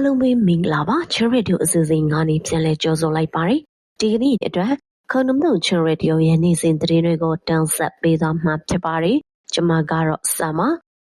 အားလုံးပဲမင်္ဂလာပါချရဒီယိုအစီအစဉ်ကနေပြန်လဲကြော်ဆိုလိုက်ပါတယ်ဒီကနေ့အတွက်ခဏမုံချရဒီယိုရဲ့နေ့စဉ်သတင်းတွေကိုတင်ဆက်ပေးသွားမှာဖြစ်ပါတယ်ကျွန်မကတော့ဆမ်မ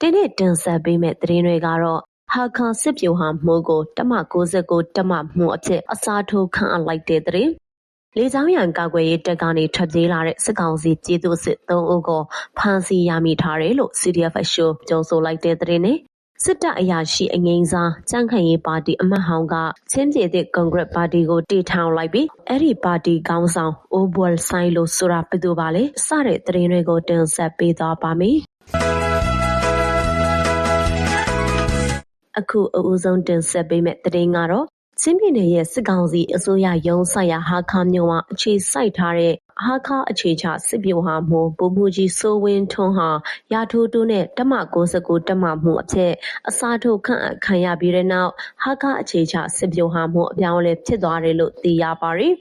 ဒီနေ့တင်ဆက်ပေးမယ့်သတင်းတွေကတော့ဟာခါစစ်ပြူဟာမှုကိုတမ69တမမှုအဖြစ်အစားထိုးခန့်အပ်လိုက်တဲ့သတင်းလေကြောင်းရန်ကာကွယ်ရေးတပ်ကနေထွက်ပြေးလာတဲ့စစ်ကောင်စီပြည်သူစစ်၃ဦးကိုဖမ်းဆီးရမိထားတယ်လို့ CDF အရှိုးပြောဆိုလိုက်တဲ့သတင်းနဲ့ စစ်တပ်အရာရှိအငိမ့်စားကြံ့ခိုင်ရေးပါတီအမတ်ဟောင်းကချင်းပြည်သည့်ကွန်ဂရက်ပါတီကိုတည်ထောင်လိုက်ပြီးအဲ့ဒီပါတီခေါင်းဆောင်အိုဘွယ်ဆိုင်လို့ဆိုတာဘယ်သူပါလဲစတဲ့သတင်းတွေကိုတင်ဆက်ပေးသွားပါမယ်အခုအဦးဆုံးတင်ဆက်ပေးမယ့်သတင်းကတော့ ချင်းပြည်နယ်ရဲ့စစ်ကောင်စီအစိုးရရုံးဆိုင်ရာဟာခါမြို့မှာအခြေစိုက်ထားတဲ့ဟာခါအခြေချစစ်ဗျူဟာမှူးဗိုလ်မှူးကြီးစိုးဝင်းထွန်းဟာရာထိုးတိုးနဲ့တမ69တမမှုအဖြစ်အစားထိုးခန့်အပ်ခံရပြီးတဲ့နောက်ဟာခါအခြေချစစ်ဗျူဟာမှူးအပြောင်းအလဲဖြစ်သွားတယ်လို့သိရပါတယ်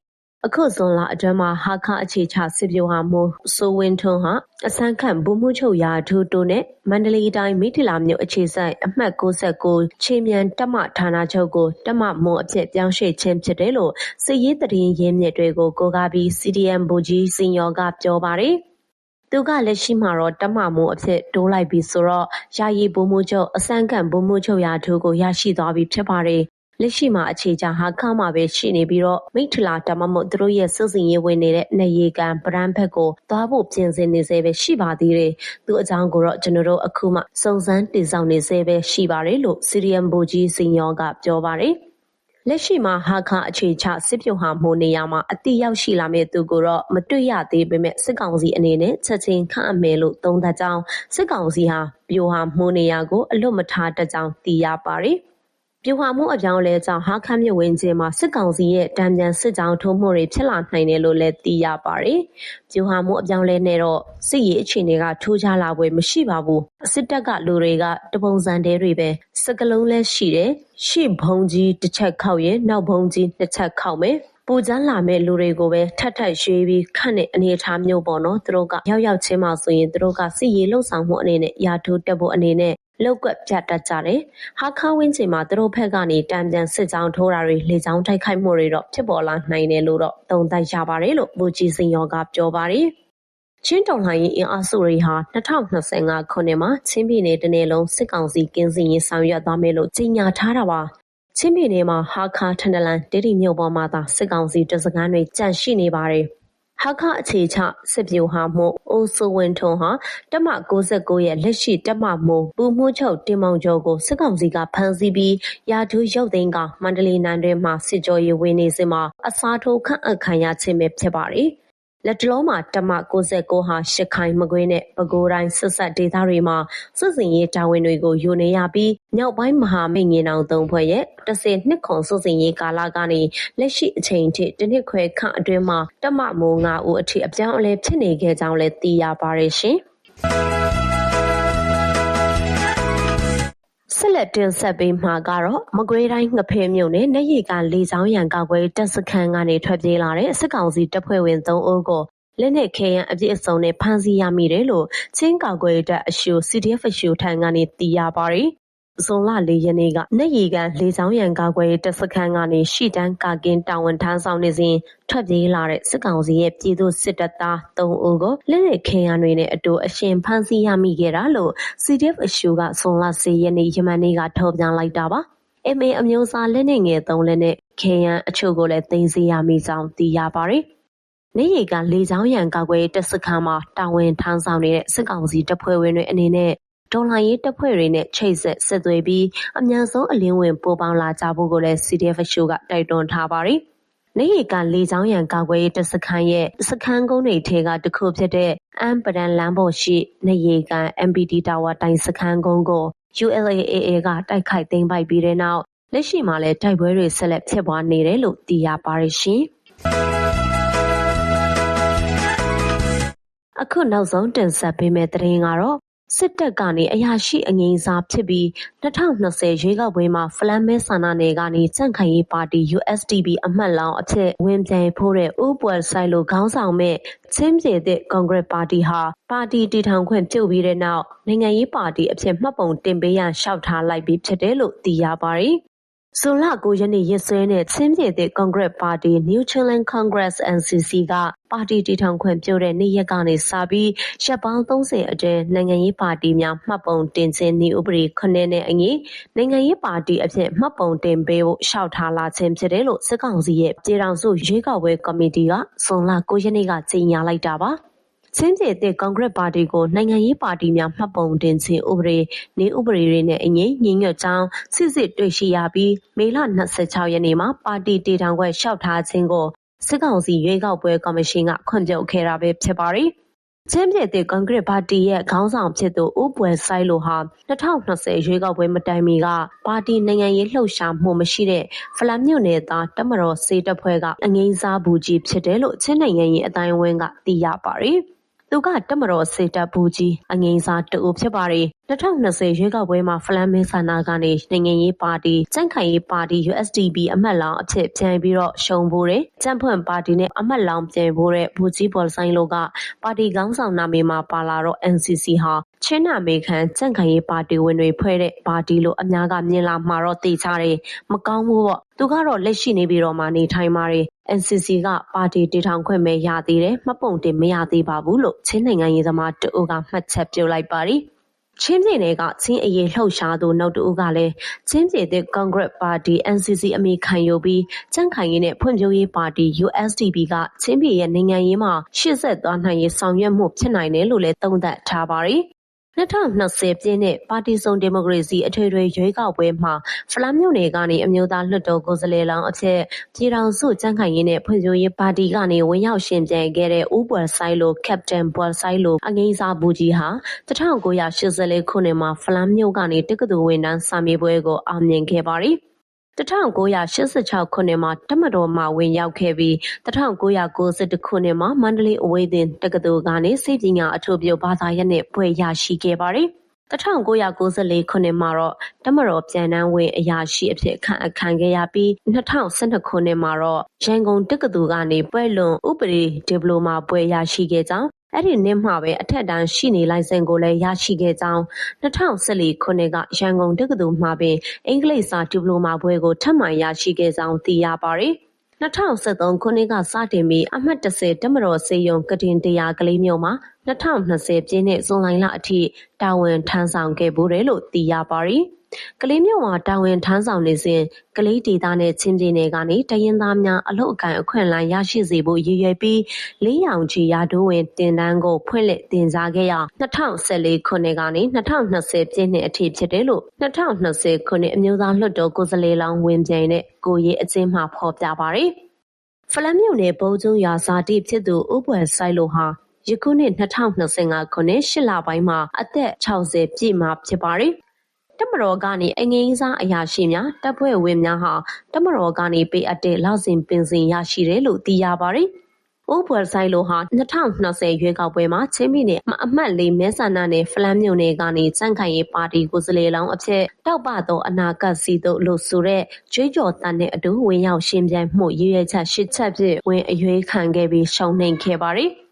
အခုဇွန်လအတွင်းမှာဟာခအခြေချစစ်ဗျူဟာမှူးစိုးဝင်းထွန်းဟာအစမ်းခန့်ဗိုလ်မှူးချုပ်ရာထူးတိုးနဲ့မန္တလေးတိုင်းမိထီလာမြို့အခြေစိုက်အမှတ်69ခြေမြန်တပ်မဌာနချုပ်ကိုတပ်မမွန်အဖြစ်ပြောင်းရွှေ့ခြင်းဖြစ်တယ်လို့စစ်ရေးသတင်းရင်းမြစ်တွေကိုကိုးကားပြီး CDM ဗိုလ်ကြီးစင်ရော်ကပြောပါတယ်။သူကလက်ရှိမှာတော့တပ်မမိုးအဖြစ်တိုးလိုက်ပြီဆိုတော့ယာယီဗိုလ်မှူးချုပ်အစမ်းကန်ဗိုလ်မှူးချုပ်ရာထူးကိုရရှိသွားပြီဖြစ်ပါတယ် လက်ရှိမှာအခြေချဟာခမှာပဲရှိနေပြီးတော့မိထလာဒါမှမဟုတ်သူတို့ရဲ့စစ်စင်ရေးဝင်နေတဲ့နေရီကန်ဗရန်ဘက်ကိုသွားဖို့ပြင်ဆင်နေစေပဲရှိပါသေးတယ်။သူအကြောင်းကိုတော့ကျွန်တော်တို့အခုမှစုံစမ်းတင်ဆောင်နေစေပဲရှိပါတယ်လို့စီရီယမ်ဘူကြီးစင်ယောကပြောပါတယ်။လက်ရှိမှာဟာခအခြေချစစ်ပြုံဟာမှုနေရာမှာအတိရောက်ရှိလာမဲ့သူကိုတော့မတွေ့ရသေးပေမဲ့စစ်ကောင်စီအနေနဲ့ချက်ချင်းခန့်အမယ်လို့သုံးသပ်ကြောင်းစစ်ကောင်စီဟာပြိုဟာမှုနေရာကိုအလွတ်မထားတကြောင်သိရပါတယ်။ ပြူဟာမှုအပြောင်းလဲကြောင့်ဟာခမ်းမြဝင်းကျင်းမှာစစ်ကောင်စီရဲ့တံပြန်စစ်ကြောင်းထိုးမှုတွေဖြစ်လာနိုင်တယ်လို့လည်းသိရပါတယ်။ပြူဟာမှုအပြောင်းလဲနဲ့တော့စစ်ရေးအခြေအနေကထိုးခြားလာပွဲမရှိပါဘူး။စစ်တပ်ကလူတွေကတပုံစံတဲတွေပဲစကလုံးလဲရှိတယ်။ရှေ့ဘုံကြီးတစ်ချက်ခောက်ရင်နောက်ဘုံကြီးနှစ်ချက်ခောက်မယ်။ပူဇမ်းလာမဲ့လူတွေကိုပဲထပ်ထပ်ရွေးပြီးခန့်တဲ့အနေအထားမျိုးပေါ့နော်သူတို့ကရောက်ရောက်ချင်းမှဆိုရင်သူတို့ကစစ်ရေးလှုပ်ဆောင်မှုအနေနဲ့ရာထိုးတက်ဖို့အနေနဲ့ လောက်ကွက်ပြတ်တတ်ကြတယ်။ဟာခါဝင်းချင်မှာသူတို့ဘက်ကနေတံပြန်စစ်ကြောင်းထိုးတာတွေလေကြောင်းတိုက်ခိုက်မှုတွေတော့ဖြစ်ပေါ်လာနိုင်တယ်လို့တော့သုံးသပ်ရပါတယ်လို့ဘူကြီးစင်ရောကပြောပါတယ်။ချင်းတော်လှန်ရေးအင်အားစုတွေဟာ2025ခုနှစ်မှာချင်းပြည်နယ်တနယ်လုံးစစ်ကောင်စီကင်းစင်ရေးဆောင်ရွက်သွားမယ်လို့ကြေညာထားတာပါ။ချင်းပြည်နယ်မှာဟာခါထန်တလန်ဒေဒီမြို့ပေါ်မှာသာစစ်ကောင်စီတပ်စခန်းတွေကြန့်ရှိနေပါတယ်။ ဟာခအခြေချစစ်ဗျူဟာမှူးအိုးစိုးဝင်းထွန်းဟာတပ်မ69ရဲ့လက်ရှိတပ်မမှူးပူမှုချုပ်တင်မောင်ကျော်ကိုစစ်ကောင်စီကဖမ်းဆီးပြီးရာထူးရုပ်သိမ်းကမန္တလေးနိုင်တွင်မှစစ်ကြောရေးဝင်နေစဉ်မှာအစားထိုးခန့်အပ်ခံရခြင်းပဲဖြစ်ပါတယ်။ လက်တလုံးမှာတမ69ဟာရှစ်ခိုင် မကွေးနဲ့ ပဲခူးတိုင်း ဆက်ဆက်ဒေသတွေမှာ စစ်စင်ရေးတာဝန်တွေကို ယူနေရပြီး မြောက်ပိုင်းမဟာမိတ်ငင်အောင်သုံးဖွဲ့ရဲ့10နှစ်ခွန်စစ်စင်ရေးကာလကနေ လက်ရှိအချိန်ထိတစ်နှစ်ခွဲခန့်အတွင်းမှာတမမိုး9ဦးအထိ အပြောင်းအလဲ ဖြစ်နေခဲ့ကြောင်းလည်း သိရပါတယ်ရှင်။ ဆက်လက်တင်ဆက်ပေးမှာကတော့မကွေးတိုင်းငဖဲမြို့နယ်နေရီကလေချောင်းရန်ကောက်ွယ်တပ်စခန်းကနေထွက်ပြေးလာတဲ့စစ်ကောင်စီတပ်ဖွဲ့ဝင်၃ဦးကိုလက်နက်ခဲယမ်းအပြည့်အစုံနဲ့ဖမ်းဆီးရမိတယ်လို့ချင်းကောက်ွယ်တပ်အရှို CDF အရှိုထံကနေသိရပါတယ် ဇွန်လ ၄ ရက်နေ့က နက်ရီကန် လေကြောင်းရန်ကာကွယ်ရေး တပ်စခန်းကနေ ရှီတန်း ကာကင်းတာဝန်ထမ်းဆောင်နေစဉ် ထွက်ပြေးလာတဲ့ စစ်ကောင်စီရဲ့ ပြည်သူစစ်တပ်သား ၃ ဦးကို လက်နက်ခဲယမ်းတွေနဲ့အတူ အရှင်ဖမ်းဆီးရမိခဲ့တာလို့ CDF အရှိုက ဇွန်လ၄ရက်နေ့ ယမန်နေ့က ထုတ်ပြန်လိုက်တာပါ။ MA အမျိုးအစား လက်နက်ငယ် ၃ လက်နဲ့ ခဲယမ်းအချို့ကိုလည်း သိမ်းဆည်းရမိကြောင်း သိရပါတယ်။နေရီကလေချောင်းရန်ကာကွယ်တပ်စခန်းမှာ တာဝန်ထမ်းဆောင်နေတဲ့ စစ်ကောင်စီတပ်ဖွဲ့ဝင်တွေအနေနဲ့ တော်လှန်ရေးတပ်ဖွဲ့တွေနဲ့ ချိတ်ဆက် ဆက်သွယ်ပြီး အမြန်ဆုံး အလင်းဝင်ပို့ပေါင်းလာကြဖို့ကိုလည်း CDF ရှိုးကတိုက်တွန်းထားပါတယ်။နေရီကလေချောင်းရန် ကာကွယ်ရေးတပ်စခန်းရဲ့ စခန်းကုန်းတွေထဲကတစ်ခုဖြစ်တဲ့ အမ်ပဒန်လမ်းပေါ်ရှိနေရီကန် MPD တာဝါတိုင်စခန်းကုန်းကို ULAA က တိုက်ခိုက်သိမ်းပိုက်ပြီးတဲ့နောက် လက်ရှိမှာလည်း တိုက်ပွဲတွေ ဆက်လက်ဖြစ်ပွားနေတယ်လို့ သိရပါတယ်ရှင်။အခုနောက်ဆုံး တင်ဆက်ပေးမယ့်သတင်းကတော့ စစ်တပ်ကနေအရာရှိအငြိမ်းစားဖြစ်ပြီး2020ရွေးကောက်ပွဲမှာဖလန်မဲဆန္ဒနယ်ကနေကြန့်ခိုင်ရေးပါတီ USDP အမှတ်လောင်းအဖြစ်ဝင်ပြိုင်ဖို့တဲ့ဥပွယ်ဆိုင်လိုခေါင်းဆောင်မဲ့ချင်းပြည်သည့်ကွန်ဂရက်ပါတီဟာပါတီတည်ထောင်ခွင့်ပြုတ်ပြီးတဲ့နောက်နိုင်ငံရေးပါတီအဖြစ်မှတ်ပုံတင်ပေးရန်လျှောက်ထားလိုက်ပြီးဖြစ်တယ်လို့သိရပါတယ် ဇွန်လ9ရက်နေ့ရက်စွဲနဲ့ချင်းပြည်တဲ့ကွန်ဂရက်ပါတီ New Chilling Congress NCC ကပါတီတည်ထောင်ခွင့်ပြုတဲ့နေ့ရက်ကနေစပြီးရပ်ပေါင်း30အတွင်းနိုင်ငံရေးပါတီများမှတ်ပုံတင်ခြင်းဤဥပဒေခုနှစ်နဲ့အညီနိုင်ငံရေးပါတီအဖြစ်မှတ်ပုံတင်ပေးဖို့ရှောက်ထားလာခြင်းဖြစ်တယ်လို့စစ်ကောင်စီရဲ့ပြည်ထောင်စုရွေးကောက်ပွဲကော်မတီကဇွန်လ9ရက်နေ့ကကြေညာလိုက်တာပါ။ ချင်းပြည်သည့်ကွန်ဂရက်ပါတီကိုနိုင်ငံရေးပါတီများမှတ်ပုံတင်ခြင်းဥပဒေနေဥပဒေတွေနဲ့အညီညီညွတ်ကြောင်းစစ်စစ်တွေ့ရှိရပြီးမေလ26ရက်နေ့မှာပါတီတည်ထောင်ခွင့်လျှောက်ထားခြင်းကိုစစ်ကောင်စီရွေးကောက်ပွဲကော်မရှင်ကခွင့်ပြုခဲ့တာပဲဖြစ်ပါတယ်။ချင်းပြည်သည့်ကွန်ဂရက်ပါတီရဲ့ခေါင်းဆောင်ဖြစ်သူဦးပွဲဆိုင်လိုဟာ2020ရွေးကောက်ပွဲမတိုင်မီကပါတီနိုင်ငံရေးလှုပ်ရှားမှုမရှိတဲ့ဖလန်မြို့နယ်သားတမတော်စေတပ်ဖွဲ့ကအငိမ့်စားဘူးကြီးဖြစ်တယ်လို့ချင်းနိုင်ငံရေးအတိုင်းအဝန်းကသိရပါတယ်။ သူက တပ်မတော်စေတပ်ဘူးကြီး အငိမ့်စားတအုပ်ဖြစ်ပါတယ်2020ရွေးကောက်ပွဲမှာ ဖလန်မင်းဆန္ဒကနေ နိုင်ငံရေးပါတီစန့်ခိုင်ရေးပါတီ USDP အမတ်လောင်အဖြစ် ပြန်ပြီးတော့ ရှုံဖို့တယ်။ကြံ့ဖွင့်ပါတီနဲ့ အမတ်လောင်ပြန်ဖို့တဲ့ဘူကြီးပေါ်ဆိုင်လိုက ပါတီကောင်းဆောင်နာမည်မှာပါလာတော့ NCC ဟာ ချင်းနာမေခံ ကြံ့ခိုင်ရေးပါတီဝင်တွေဖွဲ့တဲ့ ပါတီလို့ အများကမြင်လာမှာတော့သိကြတယ်။မကောင်းဘူးပေါ့။သူကတော့ လက်ရှိနေပြီးတော့မှနေထိုင်ပါတယ်။ NCC က ပါတီတည်ထောင်ခွင့်ပဲ ရသေးတယ်။မှတ်ပုံတင် မရသေးပါဘူးလို့ ချင်းနိုင်ငံရေးသမားတအုပ်ကမှတ်ချက်ပြုလိုက်ပါတယ်။ ချင်းပြည်နယ်ကချင်းအရေးလှုပ်ရှားသူနောက်တဦးကလည်းချင်းပြည်သစ်ကွန်ဂရက်ပါတီ NCC အမိခံယူပြီးကြန့်ခိုင်ရေးနဲ့ဖွံ့ဖြိုးရေးပါတီ USDP ကချင်းပြည်ရဲ့နိုင်ငံရေးမှာရှေ့ဆက်သွားနိုင်ရေးဆောင်ရွက်မှုဖြစ်နိုင်တယ်လို့လည်းသုံးသပ်ထားပါတယ် 2020ပြည့်နှစ်ပါတီစုံဒီမိုကရေစီအထွေထွေရွေးကောက်ပွဲမှာဖလားမြို့နယ်ကနေအမျိုးသားလွှတ်တော်ကိုယ်စားလှယ်လောင်းအဖြစ်ပြည်ထောင်စုကြံ့ခိုင်ရေးနဲ့ဖွံ့ဖြိုးရေးပါတီကနေဝင်ရောက်ရှင်ပြိုင်ခဲ့တဲ့ဦးပွယ်ဆိုင်လိုကက်ပတင်ပွယ်ဆိုင်လိုအငိမ့်စားဘူးကြီးဟာ1984ခုနှစ်မှာဖလားမြို့ကနေတက္ကသိုလ်ဝင်တန်းစာမေးပွဲကိုအောင်မြင်ခဲ့ပါတယ်။ 1986ခုနှစ်မှာတပ်မတော်မှဝင်ရောက်ခဲ့ပြီး1991ခုနှစ်မှာမန္တလေးအဝေးသင်တက္ကသိုလ်ကနေစိတ်ပညာအထူးပြုဘာသာရပ်နဲ့ဘွဲ့ရရှိခဲ့ပါတယ်။ 1994ခုနှစ်မှာတော့တမတော်ပြန်တန်းဝင်အရာရှိအဖြစ်ခန့်အပ်ခံခဲ့ရပြီး2012ခုနှစ်မှာတော့ရန်ကုန်တက္ကသိုလ်ကနေပွဲလွန်ဥပဒေဒီပလိုမာဘွဲ့ရရှိခဲ့ကြောင်းအဲ့ဒီနှစ်မှာပဲအထက်တန်းရှိနေလိုင်စင်ကိုလည်းရရှိခဲ့ကြောင်း2014ခုနှစ်ကရန်ကုန်တက္ကသိုလ်မှာပင်အင်္ဂလိပ်စာဒီပလိုမာဘွဲကိုထပ်မံရရှိခဲ့ကြောင်းသိရပါတယ်။ 2013ခုနှစ်ကစတင်ပြီးအမှတ်10တက်မတော်စေယုံကတင်တရားကလေးမျိုးမှာ2020ပြည့်နှစ်ဇွန်လလအထိတာဝန်ထမ်းဆောင်ခဲ့ဘူးတယ်လို့သိရပါတယ်။ ကလေးမြို့မှာတာဝန်ထမ်းဆောင်နေစဉ်ကလေးဒေသနဲ့ချင်းပြည်နယ်ကနေတရင်သားများအလုတ်အကင်အခွင့်အလမ်းရရှိစေဖို့ရည်ရွယ်ပြီးလေးရောင်ချီရာဒိုးဝင်တင်တန်းကိုဖွင့်လှစ်တင်ကြားခဲ့ရာ2014ခုနှစ်ကနေ2020ပြည့်နှစ်အထိဖြစ်တယ်လို့2020ခုနှစ်အမျိုးသားလွှတ်တော်ကိုယ်စားလှယ်လောင်းဝင်ပြိုင်တဲ့ကိုရေးအကျဉ်းမှဖော်ပြပါရယ်ဖလန်းမြို့နယ်ဘုံကျုံရွာဇာတိဖြစ်သူဥပွယ်ဆိုင်လိုဟာယခုနှစ်2025ခုနှစ်၈လပိုင်းမှာအသက်60ပြည့်မှာဖြစ်ပါတယ် တပ်မတော်ကနေအငိမ့်စားအရာရှိများတပ်ဖွဲ့ဝင်များဟာတပ်မတော်ကနေပေးအပ်တဲ့လောက်စဉ်ပင်စင်ရရှိတယ်လို့သိရပါတယ်။ဦးပွယ်ဆိုင်လိုဟာ2020ရွေးကောက်ပွဲမှာချင်းပြည်နယ်အမှတ်လေးမဲဆန္ဒနယ်ဖလန်းမြို့နယ်ကနေစန့်ခိုင်ရေးပါတီကိုယ်စားလှယ်လောင်းအဖြစ်တောက်ပသောအနာဂတ်စီတို့လို့ဆိုတဲ့ကျွေးကြော်တန်တဲ့အတူဝင်ရောက်ရှင်ပြိုင်မှုရည်ရွယ်ချက်ရှစ်ချက်ဖြင့်ဝင်အရွေးခံခဲ့ပြီးရှုံးနိမ့်ခဲ့ပါတယ်။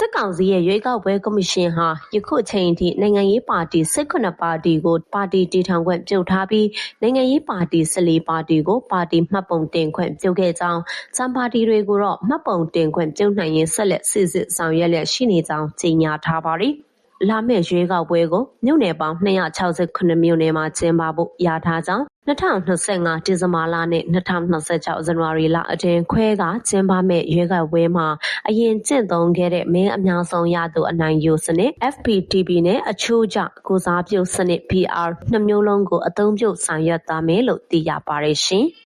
စစ်ကောင်စီရဲ့ရွေးကောက်ပွဲကော်မရှင်ဟာယခုအချိန်ထိနိုင်ငံရေးပါတီ19ပါတီကိုပါတီတည်ထောင်ခွင့်ပြုထားပြီးနိုင်ငံရေးပါတီ14ပါတီကိုပါတီမှတ်ပုံတင်ခွင့်ပြုခဲ့ကြောင်းစံပါတီတွေကိုတော့မှတ်ပုံတင်ခွင့်ပြုနိုင်ရင်ဆက်လက်စစ်စစ်ဆောင်ရွက်လျက်ရှိနေကြောင်းကြေညာထားပါတယ်။ လာမယ့်ရွေးကောက်ပွဲကိုမြို့နယ်ပေါင်း268မြို့နယ်မှာကျင်းပဖို့ရထားကြောင်း2025ဒီဇင်ဘာလနဲ့2026ဇန်နဝါရီလအတွင်းခွဲကကျင်းပမယ့်ရွေးကောက်ပွဲမှာအရင်ကျင့်သုံးခဲ့တဲ့မင်းအများဆုံးရသူအနိုင်ယူစနစ် FPTP နဲ့အချိုးကျကိုစားပြုစနစ် PR နှစ်မျိုးလုံးကိုအသုံးပြုဆောင်ရွက်သွားမယ်လို့သိရပါတယ်ရှင်။